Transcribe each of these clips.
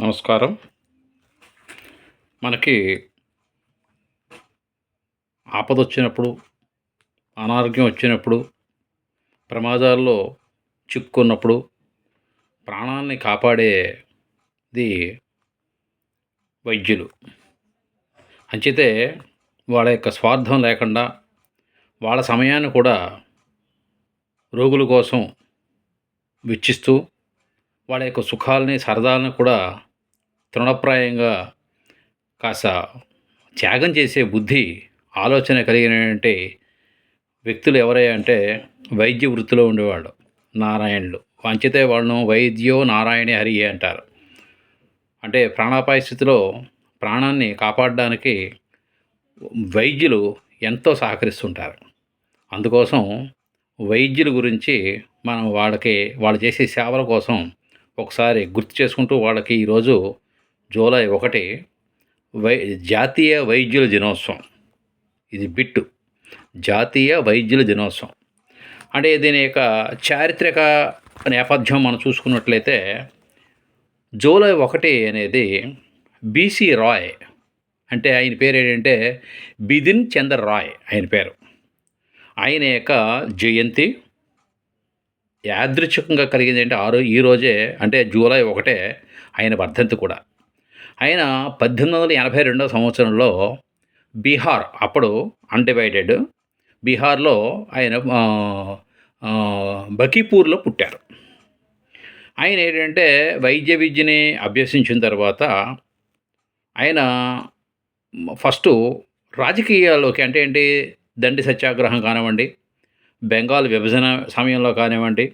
నమస్కారం. మనకి ఆపద వచ్చినప్పుడు అనారోగ్యం వచ్చినప్పుడు ప్రమాదాల్లో చిక్కుకున్నప్పుడు ప్రాణాన్ని కాపాడేది వైద్యులు. అంచితే వాళ్ళ యొక్క స్వార్థం లేకుండా వాళ్ళ సమయాన్ని కూడా రోగుల కోసం వెచ్చిస్తూ వాళ్ళ యొక్క సుఖాలని సరదాలను కూడా తృణప్రాయంగా కాస్త త్యాగం చేసే బుద్ధి ఆలోచన కలిగినటువంటి వ్యక్తులు ఎవరయ్యా అంటే వైద్య వృత్తిలో ఉండేవాళ్ళు. నారాయణులు. వంచితే వాళ్ళను వైద్యో నారాయణి హరి అంటారు. అంటే ప్రాణాపాయ స్థితిలో ప్రాణాన్ని కాపాడడానికి వైద్యులు ఎంతో సహకరిస్తుంటారు. అందుకోసం వైద్యుల గురించి మనం వాళ్ళకి వాళ్ళు చేసే సేవల కోసం ఒకసారి గుర్తు చేసుకుంటూ వాళ్ళకి ఈరోజు జూలై ఒకటి వై జాతీయ వైద్యుల దినోత్సవం. ఇది బిట్టు. జాతీయ వైద్యుల దినోత్సవం. అంటే దీని యొక్క చారిత్రక నేపథ్యం మనం చూసుకున్నట్లయితే జూలై ఒకటి అనేది బీసీ రాయ్ అంటే ఆయన పేరు ఏంటంటే బిదిన్ చంద్ర రాయ్ ఆయన పేరు. ఆయన యొక్క జయంతి యాదృచ్ఛికంగా కలిగింది అంటే ఆరు ఈ రోజే అంటే జూలై ఒకటే ఆయన వర్ధంతి కూడా. ఆయన పద్దెనిమిది వందల ఎనభై రెండవ సంవత్సరంలో బీహార్ అప్పుడు అన్డివైడెడ్ బీహార్లో ఆయన బకీపూర్లో పుట్టారు. ఆయన ఏంటంటే వైద్య విద్యని అభ్యసించిన తర్వాత ఆయన ఫస్ట్ రాజకీయాల్లోకి అంటే ఏంటి? దండి సత్యాగ్రహం కానివ్వండి బెంగాల్ విభజన సమయంలో కానివ్వండి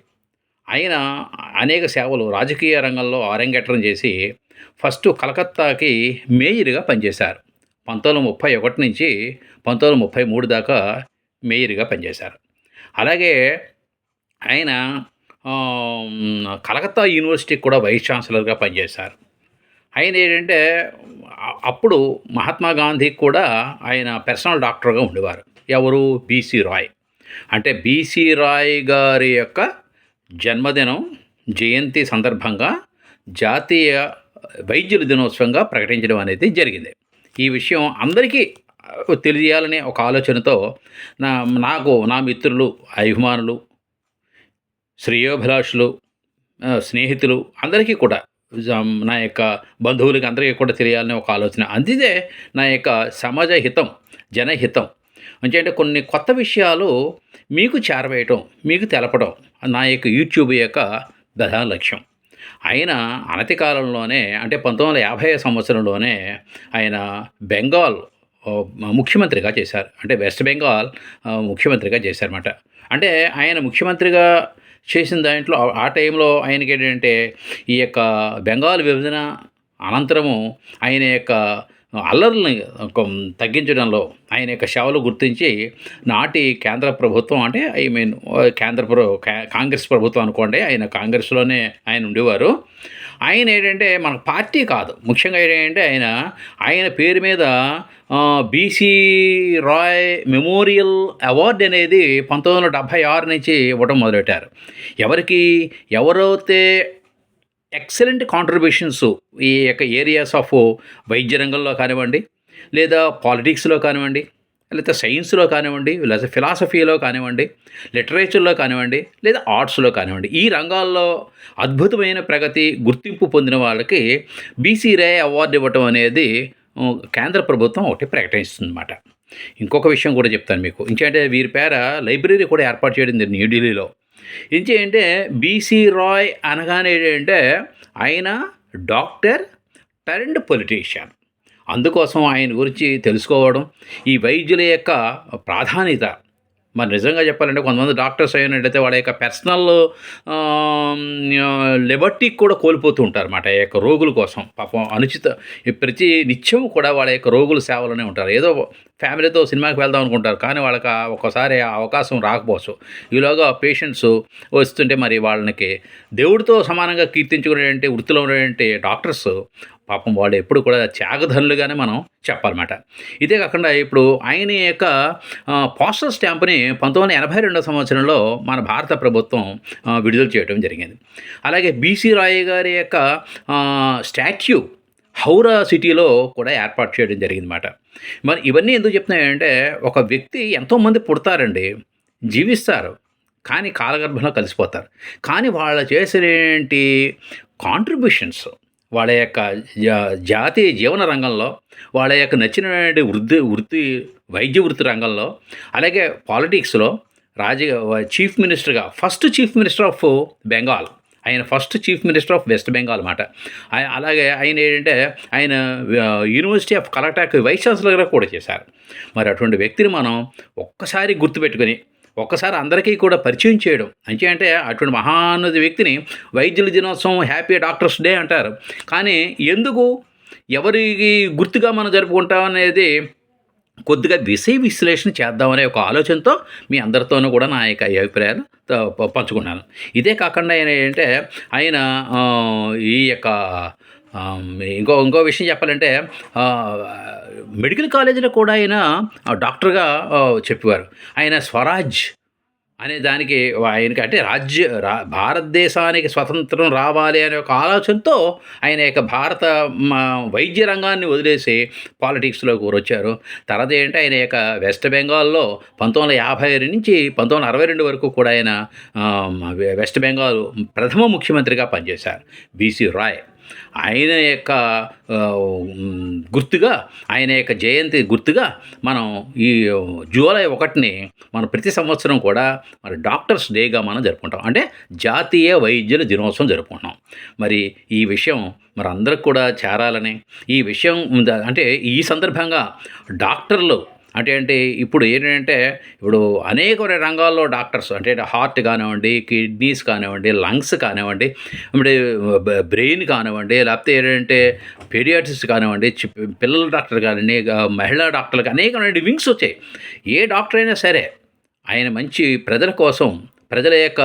ఆయన అనేక సేవలు రాజకీయ రంగంలో అరంగేట్రం చేసి ఫస్ట్ కలకత్తాకి మేయర్గా పనిచేశారు. పంతొమ్మిది ముప్పై ఒకటి నుంచి పంతొమ్మిది ముప్పై మూడు దాకా మేయర్గా పనిచేశారు. అలాగే ఆయన కలకత్తా యూనివర్సిటీకి కూడా వైస్ ఛాన్సలర్గా పనిచేశారు. ఆయన ఏంటంటే అప్పుడు మహాత్మా గాంధీకి కూడా ఆయన పర్సనల్ డాక్టర్గా ఉండేవారు. ఎవరు? B C Roy. అంటే బీసీ రాయ్ గారి యొక్క జన్మదినం జయంతి సందర్భంగా జాతీయ వైద్యుల దినోత్సవంగా ప్రకటించడం అనేది జరిగింది. ఈ విషయం అందరికీ తెలియజేయాలనే తెలియాలనే ఒక ఆలోచనతో నా నాకు నా మిత్రులు అభిమానులు శ్రేయోభిలాషులు స్నేహితులు అందరికీ కూడా నా యొక్క బంధువులకి అందరికీ కూడా తెలియాలనే ఒక ఆలోచన. అందుదే నా యొక్క సమాజ హితం జనహితం అంటే కొన్ని కొత్త విషయాలు మీకు చేరవేయటం మీకు తెలపడం నా యొక్క యూట్యూబ్ యొక్క ప్రధాన లక్ష్యం. ఆయన అనతి కాలంలోనే అంటే పంతొమ్మిది వందల యాభై సంవత్సరంలోనే ఆయన బెంగాల్ ముఖ్యమంత్రిగా చేశారు. అంటే వెస్ట్ బెంగాల్ ముఖ్యమంత్రిగా చేశారన్నమాట. అంటే ఆయన ముఖ్యమంత్రిగా చేసిన దాంట్లో ఆ టైంలో ఆయనకి ఏంటంటే ఈ యొక్క బెంగాల్ విభజన అనంతరము ఆయన యొక్క అల్లర్లని తగ్గించడంలో ఆయన యొక్క సేవలు గుర్తించి నాటి కేంద్ర ప్రభుత్వం అంటే ఐ మీన్ కేంద్ర ప్రభు కాంగ్రెస్ ప్రభుత్వం అనుకోండి ఆయన కాంగ్రెస్లోనే ఆయన ఉండేవారు. ఆయన ఏంటంటే మన పార్టీ కాదు. ముఖ్యంగా ఏంటంటే ఆయన ఆయన పేరు మీద బీసీ రాయ్ మెమోరియల్ అవార్డు అనేది పంతొమ్మిది వందల డెబ్భై ఆరు నుంచి ఇవ్వడం మొదలెట్టారు. ఎవరికి ఎవరైతే ఎక్సలెంట్ కాంట్రిబ్యూషన్స్ ఈ యొక్క ఏరియాస్ ఆఫ్ వైద్య రంగంలో కానివ్వండి లేదా పాలిటిక్స్లో కానివ్వండి లేదా సైన్స్లో కానివ్వండి లేదా ఫిలాసఫీలో కానివ్వండి లిటరేచర్లో కానివ్వండి లేదా ఆర్ట్స్లో కానివ్వండి ఈ రంగాల్లో అద్భుతమైన ప్రగతి గుర్తింపు పొందిన వాళ్ళకి బీసీ రే అవార్డు ఇవ్వటం అనేది కేంద్ర ప్రభుత్వం ఒకటి ప్రకటిస్తుందన్నమాట ఇంకొక విషయం కూడా చెప్తాను మీకు. ఇంకేంటే వీరి పేర లైబ్రరీ కూడా ఏర్పాటు చేయడం జరిగింది న్యూఢిల్లీలో ఏం అంటే బీసీ రాయ్ అనగానే ఏంటంటే ఆయన డాక్టర్ టరెంట్ పొలిటీషియన్. అందుకోసం ఆయన గురించి తెలుసుకోవడం ఈ వైద్యుల యొక్క ప్రాధాన్యత. మరి నిజంగా చెప్పాలంటే కొంతమంది డాక్టర్స్ అయినట్టయితే వాళ్ళ యొక్క పర్సనల్ లిబర్టీ కూడా కోల్పోతూ ఉంటారు అన్నమాట యొక్క రోగుల కోసం. పాపం అనుచిత ప్రతి నిత్యం కూడా వాళ్ళ యొక్క రోగుల సేవలోనే ఉంటారు. ఏదో ఫ్యామిలీతో సినిమాకి వెళ్దాం అనుకుంటారు కానీ వాళ్ళకి ఒక్కసారి ఆ అవకాశం రాకపోవచ్చు. ఈలోగా పేషెంట్స్ వస్తుంటే మరి వాళ్ళకి దేవుడితో సమానంగా కీర్తించుకునేటువంటి వృత్తిలో ఉన్నటువంటి డాక్టర్స్ పాపం వాళ్ళు ఎప్పుడు కూడా త్యాగధనులుగానే మనం చెప్పాలన్నమాట. ఇదే కాకుండా ఇప్పుడు ఆయన యొక్క పోస్టల్ స్టాంప్ని పంతొమ్మిది వందల ఎనభై రెండవ సంవత్సరంలో మన భారత ప్రభుత్వం విడుదల చేయడం జరిగింది. అలాగే బీసీ రాయ్ గారి యొక్క స్టాట్యూ స్టాచ్యూ హౌరా సిటీలో కూడా ఏర్పాటు చేయడం జరిగిందన్నమాట. మరి ఇవన్నీ ఎందుకు చెప్తున్నాయంటే ఒక వ్యక్తి ఎంతోమంది పుడతారండి జీవిస్తారు కానీ కాలగర్భంలో కలిసిపోతారు. కానీ వాళ్ళు చేసినేంటి కాంట్రిబ్యూషన్స్ వాళ్ళ యొక్క జా- జాతీయ జీవన రంగంలో వాళ్ళ యొక్క నచ్చినటువంటి వృత్తి వృత్తి వైద్య వృత్తి రంగంలో అలాగే పాలిటిక్స్లో రాజ చీఫ్ మినిస్టర్గా first chief minister of Bengal ఆయన first chief minister of west Bengal అన్నమాట. అలాగే ఆయన ఏంటంటే ఆయన యూనివర్సిటీ ఆఫ్ కలకటాక్ వైస్ ఛాన్సలర్గా కూడా చేశారు. మరి అటువంటి వ్యక్తిని మనం ఒక్కసారి గుర్తుపెట్టుకొని ఒక్కసారి అందరికీ కూడా పరిచయం చేయడం. అంటే అంటే అటువంటి మహానది వ్యక్తిని వైద్యుల దినోత్సవం హ్యాపీ డాక్టర్స్ డే అంటారు. కానీ ఎందుకు? ఎవరికి గుర్తుగా మనం జరుపుకుంటాం అనేది కొద్దిగా విషయ విశ్లేషణ చేద్దామనే ఒక ఆలోచనతో మీ అందరితోనూ కూడా నా యొక్క అభిప్రాయాలు త- ప- పంచుకున్నాను. ఇదే కాకుండా ఆయన ఏంటంటే ఆయన ఈ యొక్క ఇంకో ఇంకో విషయం చెప్పాలంటే మెడికల్ కాలేజీలో కూడా ఆయన డాక్టర్గా చెప్పేవారు. ఆయన స్వరాజ్ అనే దానికి ఆయనకి అంటే రాజ్య రా భారతదేశానికి స్వతంత్రం రావాలి అనే ఒక ఆలోచనతో ఆయన యొక్క భారత వైద్య రంగాన్ని వదిలేసి పాలిటిక్స్లోకి వచ్చారు తర్వాత ఏంటి ఆయన యొక్క వెస్ట్ బెంగాల్లో పంతొమ్మిది వందల యాభై నుంచి పంతొమ్మిది వందల అరవై రెండు వరకు కూడా ఆయన వెస్ట్ బెంగాల్ ప్రథమ ముఖ్యమంత్రిగా పనిచేశారు. B C Roy. ఆయన యొక్క గుర్తుగా ఆయన యొక్క జయంతి గుర్తుగా మనం ఈ జూలై ఒకటిని మన ప్రతి సంవత్సరం కూడా మరి డాక్టర్స్ డేగా మనం జరుపుకుంటాం. అంటే జాతీయ వైద్యుల దినోత్సవం జరుపుకుంటాం మరి ఈ విషయం మరి అందరికి కూడా చేరాలని ఈ విషయం అంటే ఈ సందర్భంగా డాక్టర్లు అంటే అంటే ఇప్పుడు ఏంటంటే ఇప్పుడు అనేక రంగాల్లో డాక్టర్స్ అంటే హార్ట్ కానివ్వండి కిడ్నీస్ కానివ్వండి లంగ్స్ కానివ్వండి ఇప్పుడు బ్రెయిన్ కానివ్వండి లేకపోతే ఏంటంటే పీడియాట్రిస్ట్ కానివ్వండి పిల్లల డాక్టర్ కానివ్వండి మహిళా డాక్టర్లకు అనేకమైన వింగ్స్ వచ్చాయి. ఏ డాక్టర్ అయినా సరే ఆయన మంచి ప్రజల కోసం ప్రజల యొక్క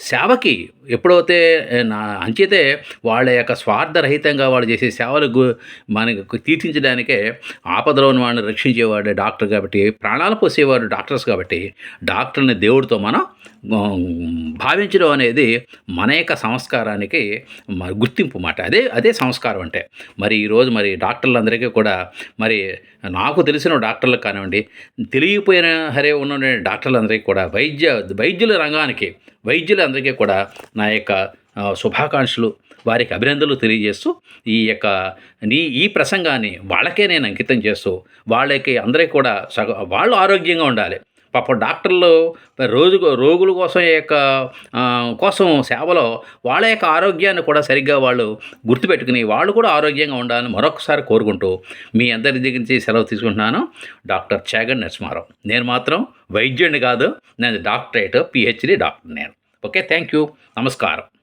సేవకి ఎప్పుడైతే నా అంచేతే వాళ్ళ యొక్క స్వార్థరహితంగా వాళ్ళు చేసే సేవలు మనకు తీర్చించడానికే ఆపదలో ఉన్న వాడిని రక్షించేవాడు డాక్టర్ కాబట్టి ప్రాణాలు పోసేవాడు డాక్టర్స్ కాబట్టి డాక్టర్ని దేవుడితో మనం భావించడం అనేది మన యొక్క సంస్కారానికి గుర్తింపు మాట. అదే అదే సంస్కారం అంటే. మరి ఈరోజు మరి డాక్టర్లందరికీ కూడా మరి నాకు తెలిసిన డాక్టర్లకు కానివ్వండి తెలియపోయిన హరే ఉన్న డాక్టర్లందరికీ కూడా వైద్య వైద్యుల రంగానికి వైద్యులందరికీ కూడా నా యొక్క శుభాకాంక్షలు. వారికి అభినందనలు తెలియజేస్తూ ఈ యొక్క నీ ఈ ప్రసంగాన్ని వాళ్ళకే నేను అంకితం చేస్తూ వాళ్ళకి అందరికీ కూడా సగ వాళ్ళు ఆరోగ్యంగా ఉండాలి. పాపం డాక్టర్లు రోజు రోగుల కోసం యొక్క కోసం సేవలో వాళ్ళ యొక్క ఆరోగ్యాన్ని కూడా సరిగ్గా వాళ్ళు గుర్తుపెట్టుకుని వాళ్ళు కూడా ఆరోగ్యంగా ఉండాలని మరొకసారి కోరుకుంటూ మీ అందరి దగ్గర నుంచి సెలవు తీసుకుంటున్నాను. డాక్టర్ చాగన్ నరసింహారావు. నేను మాత్రం వైద్యుడిని కాదు నేను డాక్టరేట్ పిహెచ్డి డాక్టర్ నేను. Okay thank you. నమస్కారం.